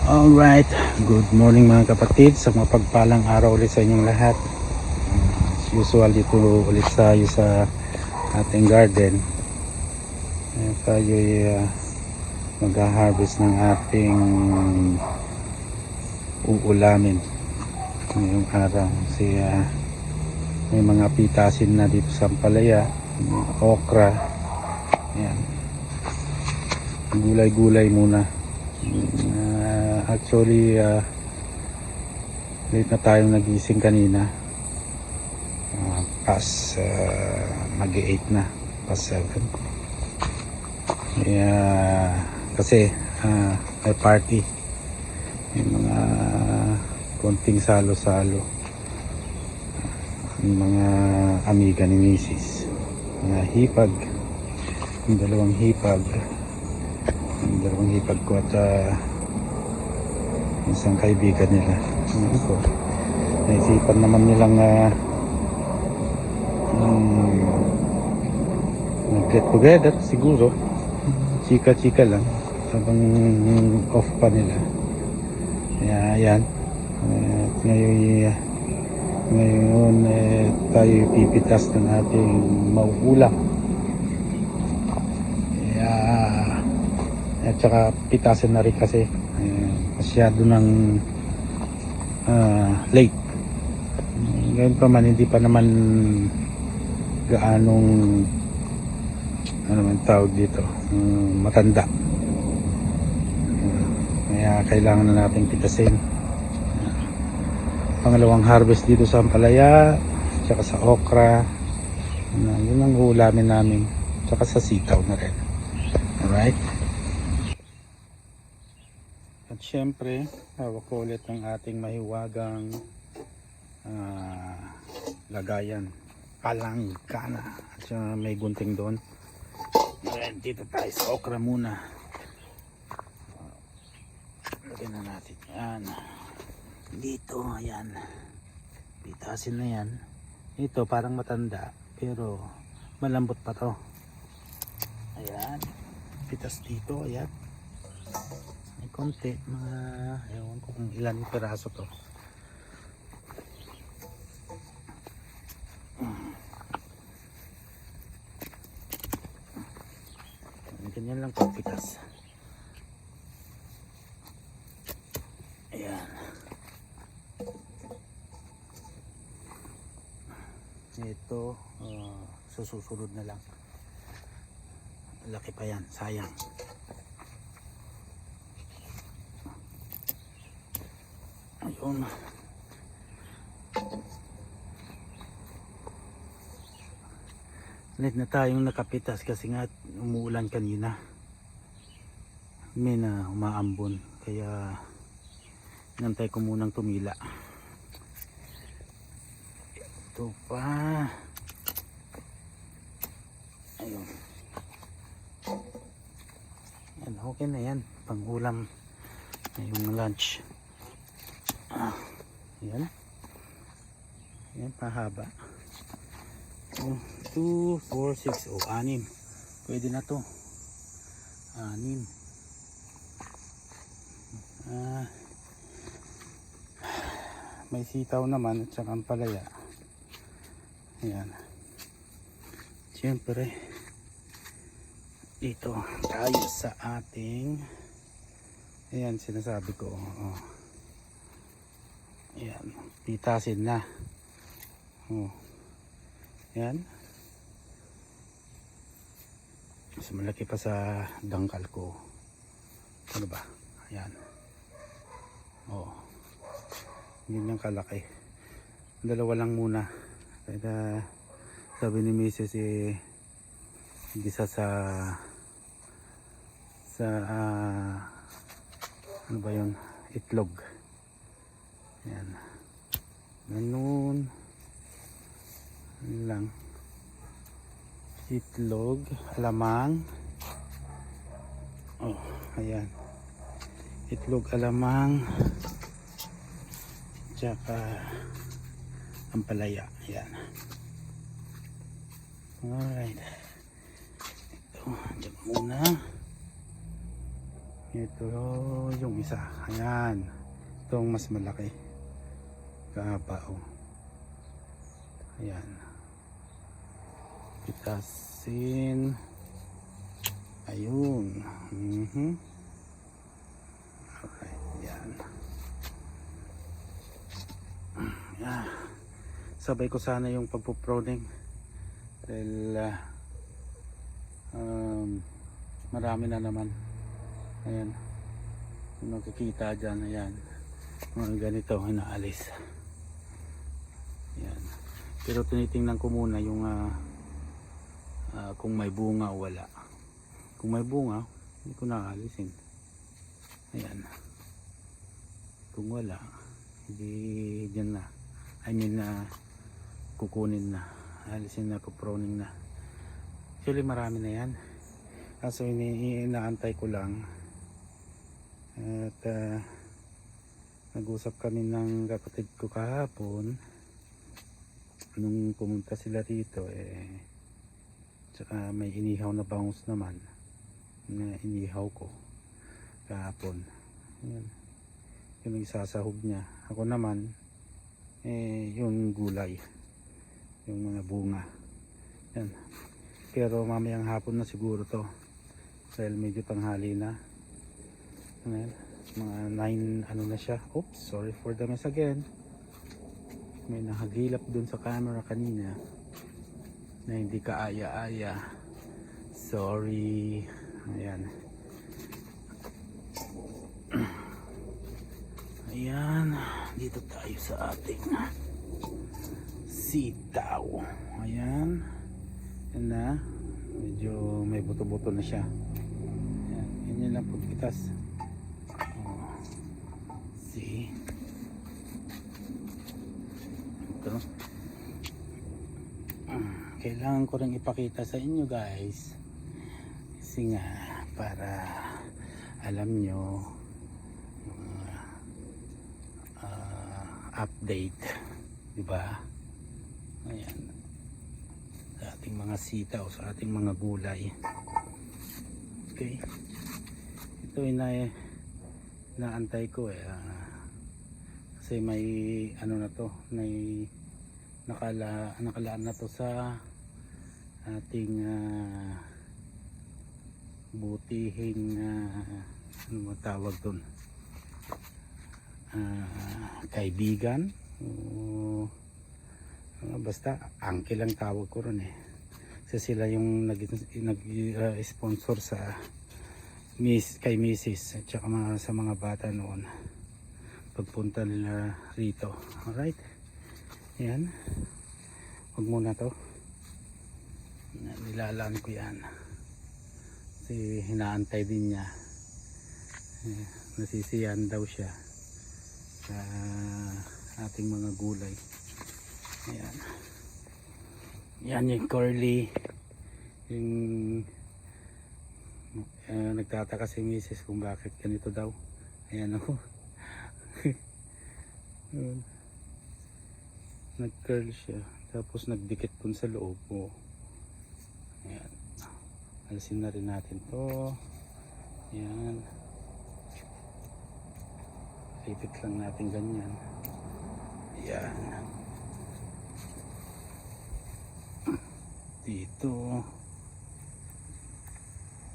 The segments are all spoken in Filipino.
Alright, good morning mga kapatid sa mapagpalang araw ulit sa inyong lahat. As usual dito ulit tayo sa ating garden. Uh, tayo uh, mag-harvest ng ating uulamin ngayong araw. Kasi uh, may mga pitasin na dito sa Ampalaya, may okra. Yan. Gulay-gulay muna. Actually, uh, late na tayong nagising kanina. Uh, past uh, mag-8 na. Past 7. Kaya, kasi uh, may party. May mga konting salo-salo. Yung mga amiga ni Mrs. Mga hipag. Yung dalawang hipag yung dalawang hipag ko at uh, isang kaibigan nila. Ko naisipan naman nilang uh, um, nag-get together siguro chika chika lang habang off pa nila. Kaya yan uh, ngayon uh, ngayon eh, tayo pipitas ng ating mauulam. Kaya at saka pitasin na rin kasi masyado ng ah, late. Ngayon pa man hindi pa naman gaanong ano man tawag dito mm, matanda. Kaya kailangan na natin pitasin. Pangalawang harvest dito sa Ampalaya tsaka sa okra. Ano, yun ang ulamin namin tsaka sa sitaw na rin. Alright syempre, hawak ko ulit ang ating mahiwagang ah, lagayan. Palanggana. At saka may gunting doon. Ayan, dito tayo sa okra muna. Lagyan na natin yan. Dito, ayan. Pitasin na yan. Ito, parang matanda. Pero, malambot pa to. Ayan. Pitas dito, ayan. May konti, mga ewan ko kung ilan piraso to. Ganyan lang pagpitas. Ayan. Ito, uh, sususunod na lang. Laki pa yan, sayang. Ayun. Late na tayong nakapitas kasi nga umuulan kanina. May na umaambon. Kaya nantay ko munang tumila. Ito pa. Ayun. Yan, okay na yan. Pangulam. Yung lunch. Ah, yan. Pahaba. 2, 4, 6, oh, 6. Pwede na to. 6. Ah, may sitaw naman at saka ang palaya. Yan. Siyempre, dito tayo sa ating ayan sinasabi ko oh. Ayan, pitasin na. Oh. Ayan. Mas malaki pa sa dangkal ko. Ano ba? Ayan. Oh. Hindi niyang kalaki. Dalawa lang muna. Kaya sabi ni Mrs. eh, gisa sa sa ah, ano ba yun? Itlog. Yan. Ganun. Yan lang. Itlog, alamang. Oh, ayan. Itlog, alamang. Tsaka ampalaya. Ayan. Alright. Ito, dyan muna. Ito yung isa. Ayan. Itong mas malaki. Kahaba oh. Ayan. Pitasin. Ayun. Mhm. Okay. Ayan. Ayan. Sabay ko sana yung pagpuproning. Dahil ah, um, marami na naman. Ayan. Nakikita dyan, ayan. Mga ganito, inaalis. Pero tinitingnan ko muna yung ah, ah, kung may bunga o wala. Kung may bunga, hindi ko naalisin. Ayan. Kung wala, hindi dyan na. I mean na kukunin na. Alisin na, kuproning na. Actually marami na yan. Kaso inaantay ko lang. At ah, nag-usap kami ng kapatid ko kahapon. Nung pumunta sila rito eh tsaka may inihaw na bangus naman na inihaw ko kahapon. Yan. Yung isasahog niya. Ako naman eh yung gulay. Yung mga bunga. Yan. Pero mamayang hapon na siguro to. Dahil medyo tanghali na. Yan? Mga 9 ano na siya. Oops, sorry for the mess again. May nahagilap dun sa camera kanina na hindi ka aya-aya. Sorry. Ayan. Ayan. Dito tayo sa ating sitaw. Ayan. Yan na. Medyo may buto-buto na siya. Ayan. Yan lang pagkitas. Oh. See? Ito. Ah, Kailangan ko rin ipakita sa inyo guys. Kasi nga, para alam nyo uh, uh, update. Diba? Ayan. Sa ating mga sitaw, sa ating mga gulay. Okay. Ito ay na, naantay ko eh. ah, kasi may ano na to, may nakala, nakalaan na to sa ating ah, butihing ah, ano mo tawag dun? Ah, kaibigan. O ah, basta angke lang tawag ko ron eh. Kasi sila yung nag, nag ah, sponsor sa miss, kay Mrs. at saka sa mga bata noon pagpunta nila rito. Alright. Yan huwag muna to. Nilalaan ko yan. Kasi hinaantay din niya. Nasisiyan daw siya sa ating mga gulay. Ayan. Yan yung curly. Yung eh, nagtataka si misis kung bakit ganito daw. Ayan o Yun. nag-curl siya. Tapos nagdikit dun sa loob oh. ayan. Alisin na rin natin to. Ayan. Repeat lang natin ganyan. Ayan. Dito.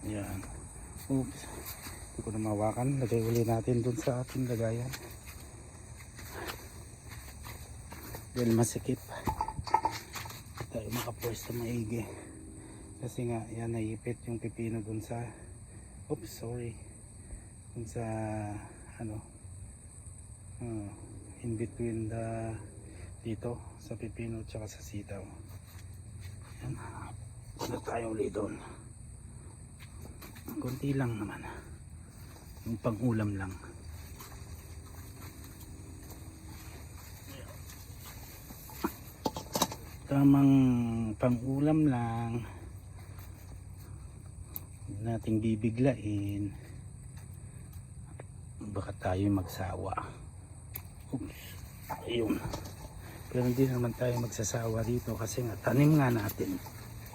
Ayan. Oops. Hindi ko na mawakan. Lagay uli natin dun sa ating lagayan dahil masikip. Tayo makapwesto maigi. Kasi nga yan naipit yung pipino dun sa oops sorry. Dun sa ano uh, in between the dito sa pipino tsaka sa sitaw. Yan wala tayo ulit doon. Konti lang naman. Yung pang ulam lang tamang pang-ulam lang. Huwag nating bibiglain. Baka tayo magsawa. Oops. Ayun. Pero hindi naman tayo magsasawa dito kasi nga tanim nga natin.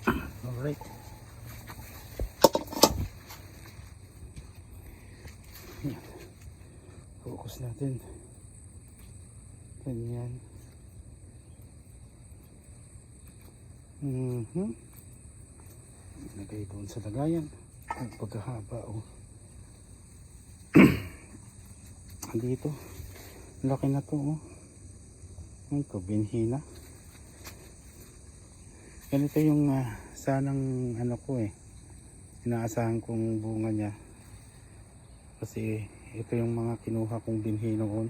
Alright. Ayan. Focus natin. Ganyan. Mhm. Ilagay doon sa lagayan. Ang pagkahaba oh. Dito. Laki na to oh. Ito, binhi na. Ganito yung ah, sanang ano ko eh. Inaasahan kong bunga niya. Kasi ito yung mga kinuha kong binhi noon.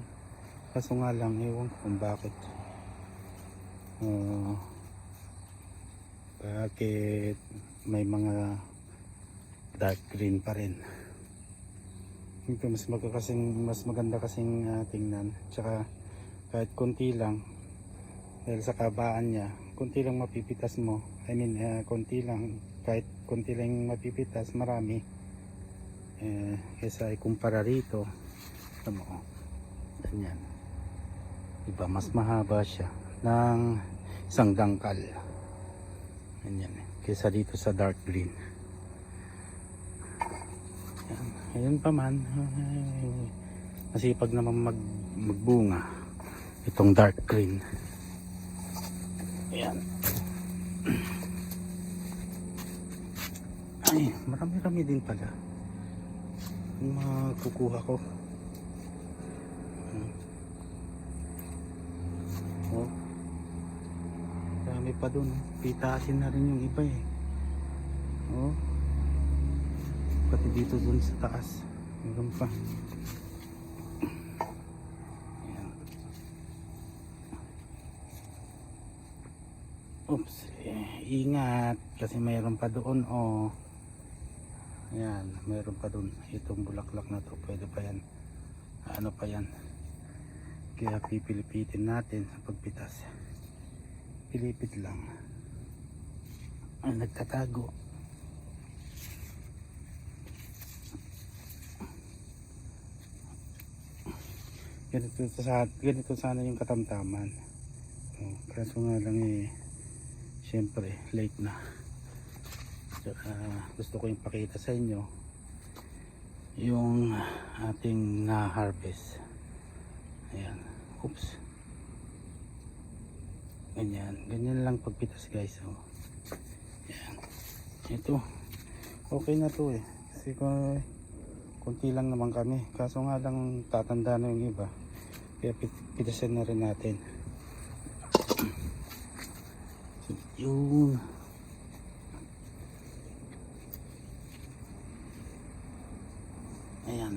Kaso nga lang, ewan kung bakit. Ah, bakit may mga dark green pa rin. Ito mas maganda kasing mas maganda kasing ah, tingnan. Tsaka kahit konti lang dahil sa kabaan niya, konti lang mapipitas mo. I mean, ah, konti lang kahit konti lang mapipitas, marami. Eh, kesa ikumpara rito, ano, ganyan. Diba, mas mahaba siya ng isang dangkal. Ganyan. Kesa dito sa dark green. Yan. Ayun pa man. Masipag naman mag, magbunga. Itong dark green. Ayan. Ay, marami-rami din pala. Yung mga ko. Hmm. Oh. Dami pa dun. Pitasin na rin yung iba eh. Oh. Pati dito dun sa taas. Meron pa. Ayan. Oops. Eh, ingat. Kasi mayroon pa doon. Oh. Ayan. Mayroon pa doon. Itong bulaklak na to. Pwede pa yan. Ano pa yan. Kaya pipilipitin natin sa pagpitas. Pilipit lang. Ang nagtatago. Ganito, sa, ganito sana yung katamtaman. Oh, kaso nga lang eh, syempre, late na. Tsaka, gusto ko yung pakita sa inyo yung ating na-harvest. Ayan. Oops. Ganyan. Ganyan lang pagpitas guys. Oh. Ayan. Ito. Okay na to eh. Kasi kung kunti lang naman kami. Kaso nga lang tatanda na yung iba. Kaya pit- pitasin na rin natin. Yun. Ayan.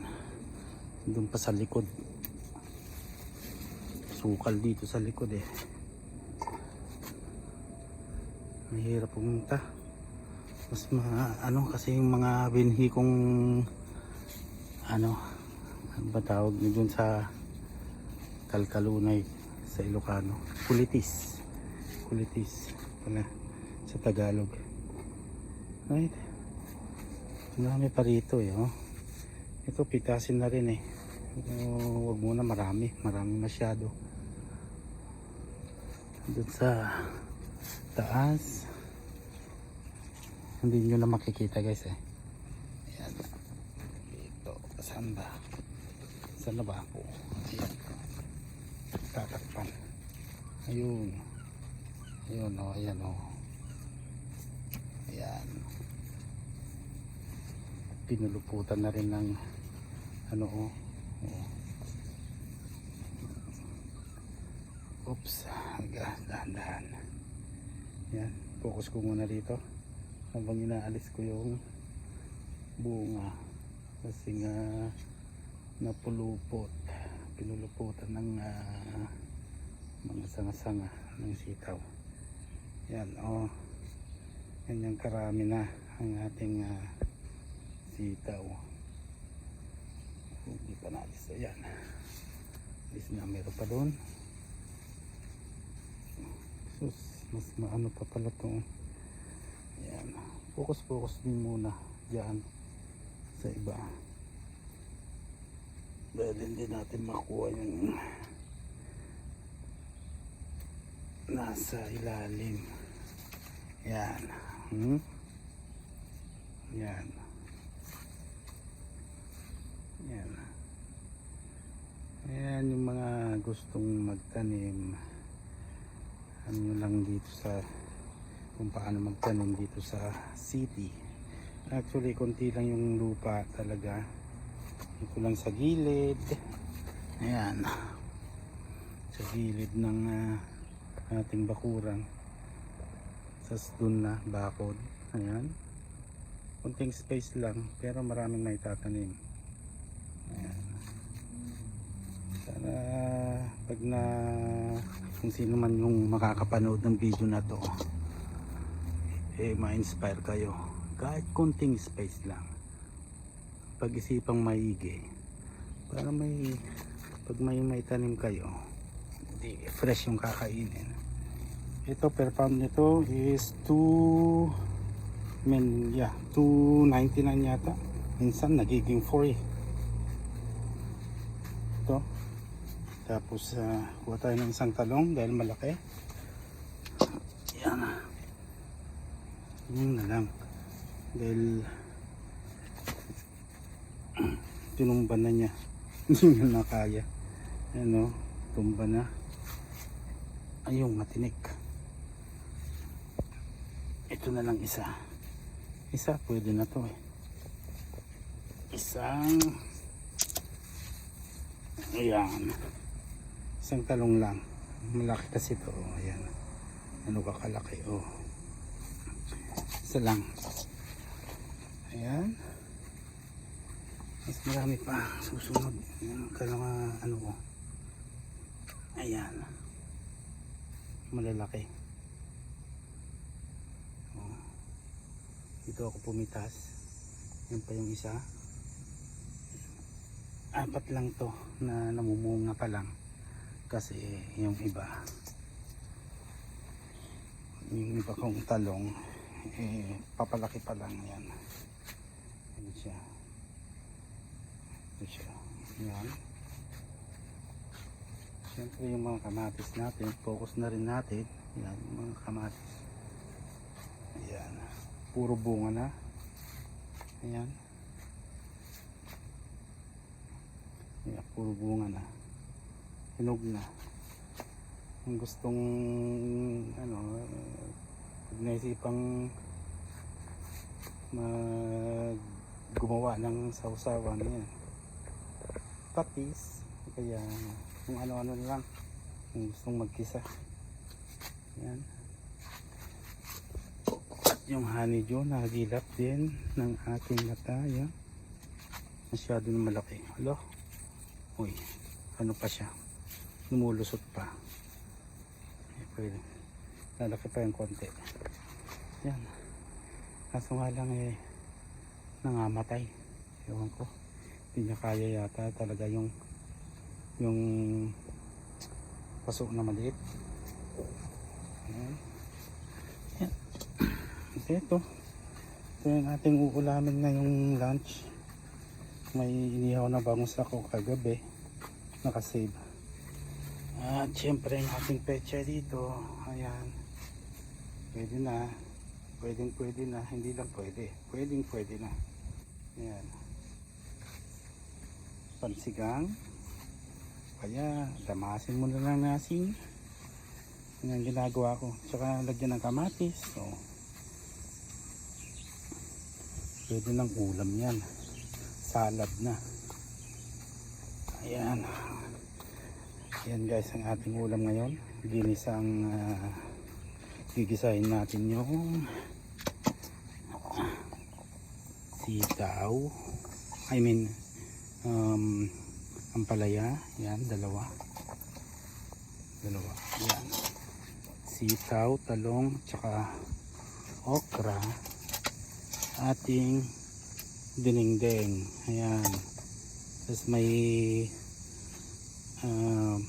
Doon pa sa likod. Sukal dito sa likod eh. Mahirap pumunta. Mas ma ano kasi yung mga binhi kong ano ano ba tawag nyo dun sa Kalkalunay sa Ilocano. Kulitis. Kulitis pala sa Tagalog. Right. Marami pa rito eh. Oh. Ito pitasin na rin eh. Uh, wag muna marami. Marami masyado. Doon sa taas. Hindi nyo na makikita guys eh. Ayan. Dito. Saan ba? Saan na ba ako? Ayan. Tatakpan. Ayun. Ayun o. Oh, ayan o. Oh. Ayan. Pinuluputan na rin ng ano o. Oh. Oh. Oops. Hanggang dahan-dahan. Yan. Focus ko muna dito. Habang inaalis ko yung bunga. Kasi nga napulupot. Pinuluputan ng ah, mga sanga-sanga ng sitaw. Yan. Oh. Ganyan karami na ang ating ah, sitaw. Hindi pa naalis. Ayan. Alis na meron pa doon. mas maano pa pala itong yan. Focus focus din muna dyan sa iba. Dahil hindi natin makuha yung nasa ilalim. Yan. Hmm? yan. Yan. Yan yung mga gustong magtanim ano lang dito sa kung paano magtanim dito sa city. Actually konti lang yung lupa talaga. Ito lang sa gilid. Ayan. Sa gilid ng ah, ating bakuran. Sa dun na bakod. Ayan. Konting space lang pero maraming may tatanim ayan sana pag na kung sino man yung makakapanood ng video na to eh ma-inspire kayo. Kahit konting space lang. Pag-isipang maigi. Para may pag may may tanim kayo di fresh yung kakainin. Ito per pound nito is 2 men yeah 299 yata. Minsan nagiging 4 eh. ito tapos uh, kuha tayo ng isang talong dahil malaki. Yan. Yun na lang. Dahil tinumba na niya. Hindi na nakaya ano tumba na. Ayun matinik. Ito na lang isa. Isa pwede na to eh. Isang ayan isang talong lang. Malaki kasi to. Oh, ayan. Ano ka kalaki? Oh. Isa lang. Ayan. Mas marami pa. Susunod. Yung kalama ano ko? Ayan. Malalaki. Oh. dito ako pumitas. Yan pa yung isa. Apat lang to na namumunga pa lang kasi yung iba yung iba kong talong eh papalaki pa lang yan. Yan siya? Ito siya? Yan. Siyempre yung mga kamatis natin focus na rin natin. Yan mga kamatis. Yan. Puro bunga na. Ayan. Yan puro bunga na hinog na. Yung gustong ano pag naisipang mag gumawa ng sausawan yan. Patis kaya kung ano-ano lang kung gustong magkisa yan. Yung honeydew nagilap din ng ating mata yan. Masyado malaki. Alo? Uy ano pa siya lumulusot pa. Pwede. Lalaki pa yung konti. Yan kaso nga lang eh nangamatay. Ewan ko. Hindi niya kaya yata talaga yung yung paso na maliit. Yan yan ito ito. Ito yung ating uulamin na yung lunch. May inihaw na bangus ako kagabi. Nakasave at syempre ang ating pecha dito ayan. Pwede na. Pwedeng pwede na. Hindi lang pwede. Pwedeng pwede na. Ayan. Pansigang. Kaya damasin mo na lang nasin. Yan ang ginagawa ko. Tsaka lagyan ng kamatis. So, pwede ng ulam yan. Salad na. Ayan yan guys ang ating ulam ngayon. Ginisang uh, gigisahin natin yung sitaw. I mean um, ampalaya. Yan dalawa. Dalawa. Yan. Sitaw talong tsaka okra. Ating dinengdeng ayan. Tapos may um,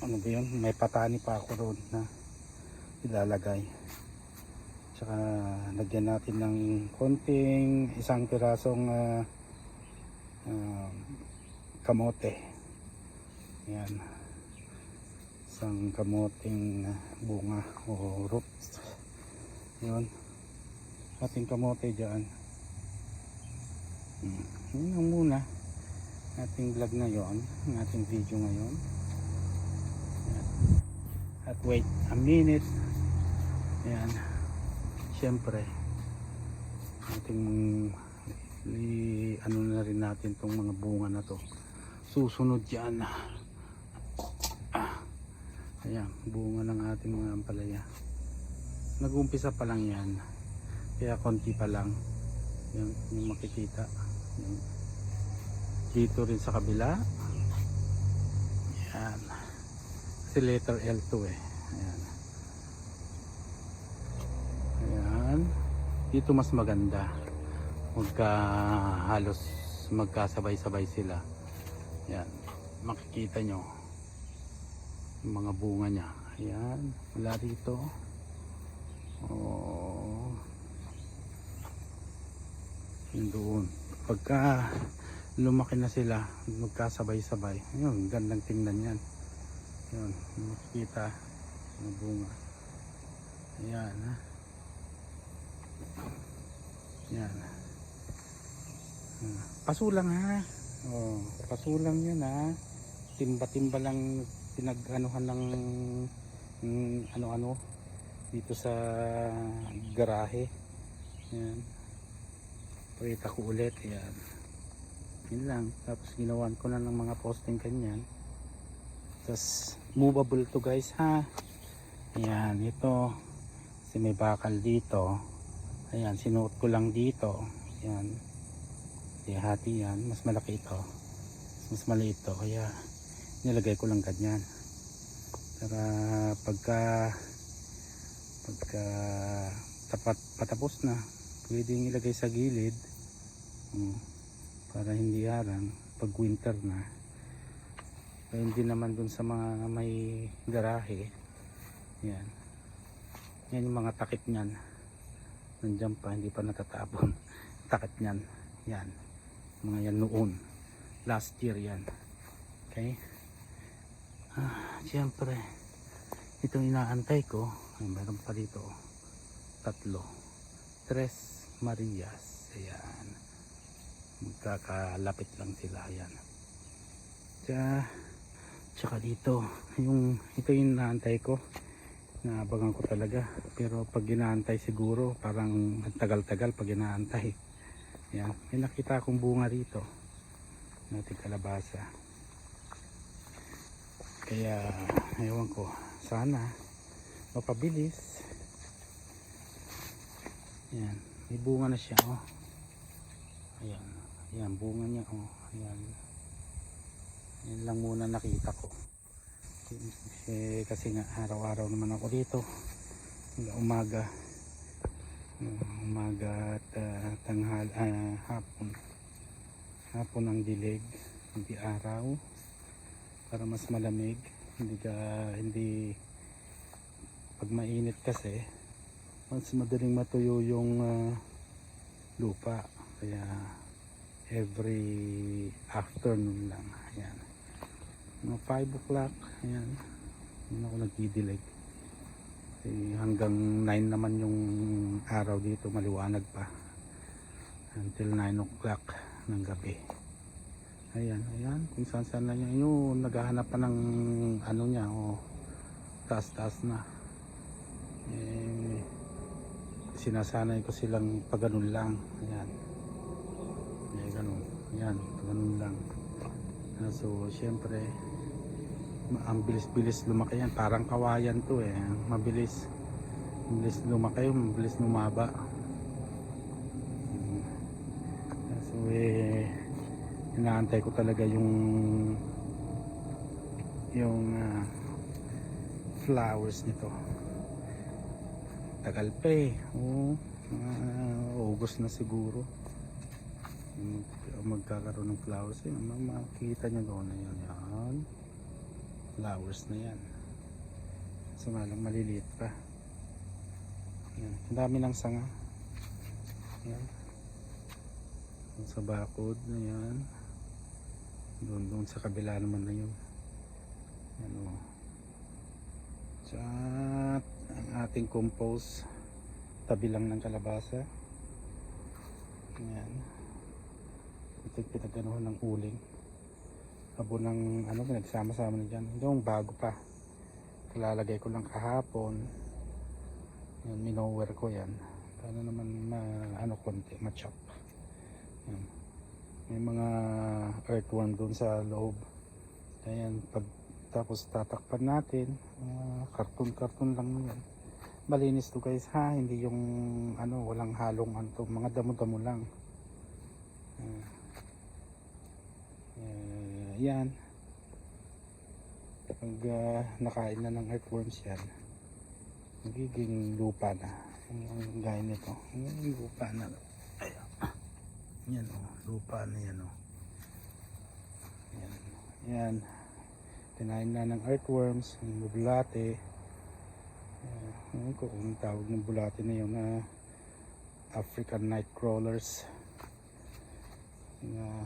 ano ba yun? May patani pa ako roon na ilalagay. Tsaka lagyan natin ng konting isang pirasong ah, ah, kamote. Yan isang kamoting bunga o roots yun ating kamote dyan. Hmm. yun lang muna ating vlog ngayon, ang ating video ngayon. At wait a minute. Ayan. Siyempre, ating i, ano na rin natin tong mga bunga na to. Susunod yan. Ah. Ayan, bunga ng ating mga ampalaya. Nag-umpisa pa lang yan. Kaya konti pa lang. Yan, yung makikita. Yan. Dito rin sa kabila. Yan. Kasi letter L2 eh. Ayan. Ayan. Dito mas maganda. Magka halos magkasabay-sabay sila. Yan. Makikita nyo yung mga bunga niya. Ayan. Wala rito. Oh. Yun doon. Pagka lumaki na sila, magkasabay-sabay. Ayun, gandang tingnan yan. Yun, makikita yung bunga. Ayan, ha. Yan. Ah, Pasulang ha. Oh, pasulang yan ha. Timba-timba lang pinag-anuhan ng mm, ano-ano dito sa garahe. Yan. Pakita ko ulit. Yan. Yun lang. Tapos ginawan ko na ng mga posting kanyan. Tapos movable to guys ha. Yan. Ito. Kasi may bakal dito. Ayan. Sinuot ko lang dito. Yan. Hati yan. Mas malaki ito. Mas maliit to. Kaya nilagay ko lang ganyan. Para pagka pagka tapat patapos na pwedeng ilagay sa gilid mm, para hindi harang pag winter na. Kaya hindi naman dun sa mga may garahe. Yan. Yan yung mga takip nyan nandyan pa hindi pa natatapon. Takip nyan yan. Mga yan noon. Last year yan. Okay? Ah, siyempre. Itong inaantay ko ay meron pa dito tatlo. Tres marias. Ayan magkakalapit lang sila ayan. Tsaka tsaka dito yung ito yung inaantay ko. Naabangan ko talaga. Pero pag inaantay siguro parang ang tagal-tagal pag inaantay. Yan may nakita akong bunga rito. Nating kalabasa. Kaya ewan ko. Sana mapabilis. Yan may bunga na siya oh. Ayan ayan bunga niya oh. Ayan. Yan lang muna nakita ko. Kasi, kasi nga araw-araw naman ako dito. Hanggang umaga. Uh, umaga at uh, tanghal ah, hapon. Hapon ang dilig. Hindi araw. Para mas malamig. Hindi ka hindi pag mainit kasi mas madaling matuyo yung ah, lupa. Kaya every afternoon lang. Ayan. Mga 5 o'clock ayan. Yun ako nagdidilig eh, hanggang 9 naman yung araw dito maliwanag pa. Until 9 o'clock ng gabi. Ayan ayan. Kung saan saan na yan yun naghahanap pa ng ano niya oh, taas taas na. Eh, sinasanay ko silang pag lang. Ayan ganun pag ganun lang. Ah, so syempre ang bilis-bilis lumaki yan. Parang kawayan to eh. Mabilis. Mabilis lumaki mabilis lumaba. So eh inaantay ko talaga yung yung ah, flowers nito. Tagal pa eh. Oo mga August na siguro mag, magkakaroon ng flowers yun ma- makikita nyo doon na yan. Yan flowers na yan. So lang maliliit pa. Yan. ang dami ng sanga. Yan sa bakod na yan doon doon sa kabila naman na yun. Yan o at ang ating compost tabi lang ng kalabasa. Yan pinaganuhan ng uling abo ng ano pinagsama-sama na dyan. Yung bago pa. Kalalagay ko lang kahapon. Yan minower ko yan. Para naman ma ano konti ma-chop. Yan. may mga earthworm doon sa loob. Ayan pag tapos tatakpan natin. Uh, karton karton lang yan. Malinis to guys ha? Hindi yung ano walang halong ano to, mga damo-damo lang. Ah. Yan pag ah, nakain na ng earthworms yan magiging lupa na. Yung gaya nito. Yung lupa na. Ayan. yan o lupa na yan o yan yan tinahin na ng earthworms yung bulate. Uh, kung tawag ng bulate na yun na African night crawlers na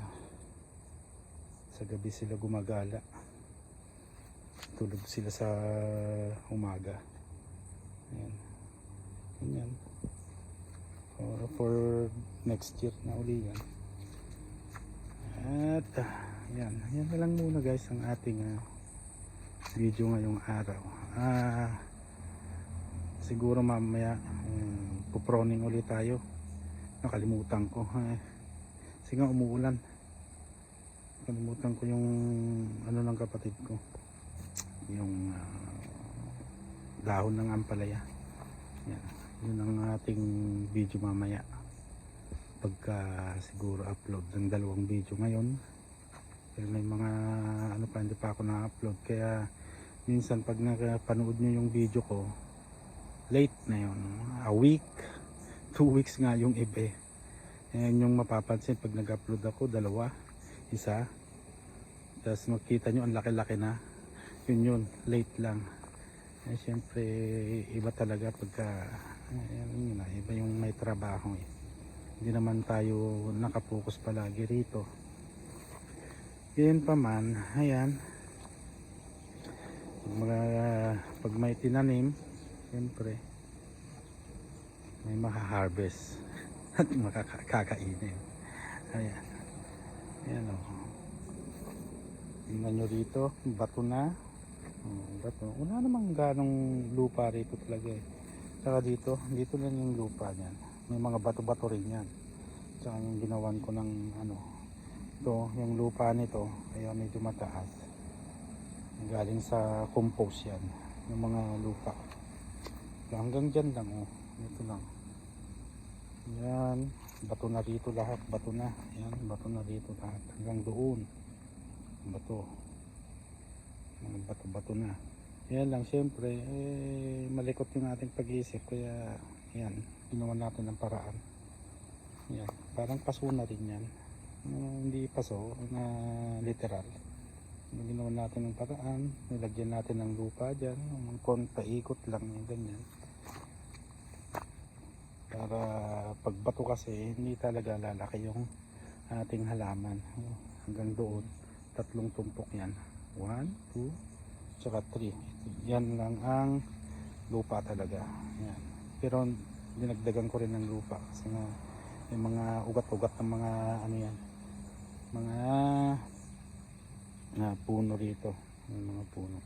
sa gabi sila gumagala. Tulog sila sa umaga. Ayan. Ganyan. For, for next year na uli yan at ah, yan yan na lang muna guys ang ating ah, video ngayong araw. Ah siguro mamaya um, puproning ulit tayo. Nakalimutan ko. Eh, kasi nga umuulan kalimutan ko yung ano ng kapatid ko. Yung ah, dahon ng ampalaya. Yan. Yun ang ating video mamaya. Pagka siguro upload ng dalawang video ngayon. Pero may mga ano pa hindi pa ako na-upload. Kaya minsan pag napanood nyo yung video ko late na yun. A week two weeks nga yung iba eh. Yan yung mapapansin pag nag-upload ako dalawa isa. Tapos makita nyo ang laki-laki na. Yun yun late lang. Eh, syempre iba talaga pagka eh, yun na, iba yung may trabaho eh. hindi naman tayo nakapokus palagi rito. Yun pa man ayan. Mga, pag may tinanim syempre may makaharvest at makakakainin ayan ayan o tingnan rito bato na. Oh, bato. Wala namang ganong lupa rito talaga eh. Saka dito dito lang yung lupa niyan. May mga bato bato rin yan. Saka yung ginawan ko ng ano ito yung lupa nito kaya medyo mataas. Galing sa compost yan yung mga lupa. Hanggang dyan lang oh. Ito lang. Yan bato na dito lahat bato na. Yan bato na dito lahat. Hanggang doon. Bato. Mga bato bato na. Yan lang syempre eh, malikot yung ating pag-iisip kaya yan ginawa natin ng paraan. Yan parang paso na rin yan. Uh, hindi paso na literal. Ginawa natin ng paraan nilagyan natin ng lupa dyan konta ikot lang yung ganyan para pagbato kasi hindi talaga lalaki yung ating halaman. Hanggang doon tatlong tumpok yan. 1, 2 tsaka 3 yan lang ang lupa talaga. Yan. pero dinagdagan ko rin ng lupa kasi nga may mga ugat-ugat ng mga ano yan mga na puno rito. May mga puno.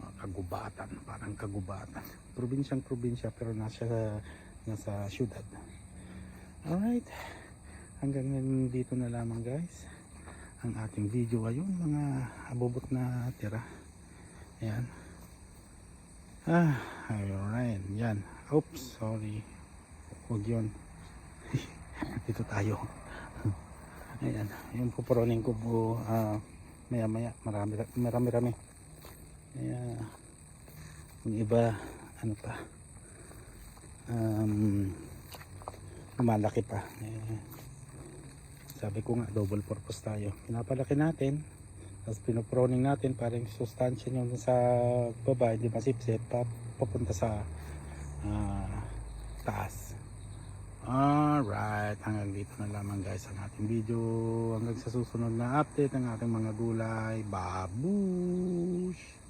Mga kagubatan parang kagubatan. Probinsyang probinsya pero nasa nasa syudad. Alright. Hanggang dito na lamang guys. Ang ating video ayun mga abubot na tira. Ayan. Ah alright. Yan. Oops sorry. Huwag yun. Dito tayo. Ayan. Yung pupuronin ko po ah, maya maya marami marami rami ayan. Yung iba ano pa um, lumalaki pa. Eh, sabi ko nga double purpose tayo. Pinapalaki natin tapos pinoproning natin para yung sustansya nyo sa baba hindi masipsip pa, papunta sa ah, taas. Alright hanggang dito na lamang guys ang ating video. Hanggang sa susunod na update ng ating mga gulay. Babush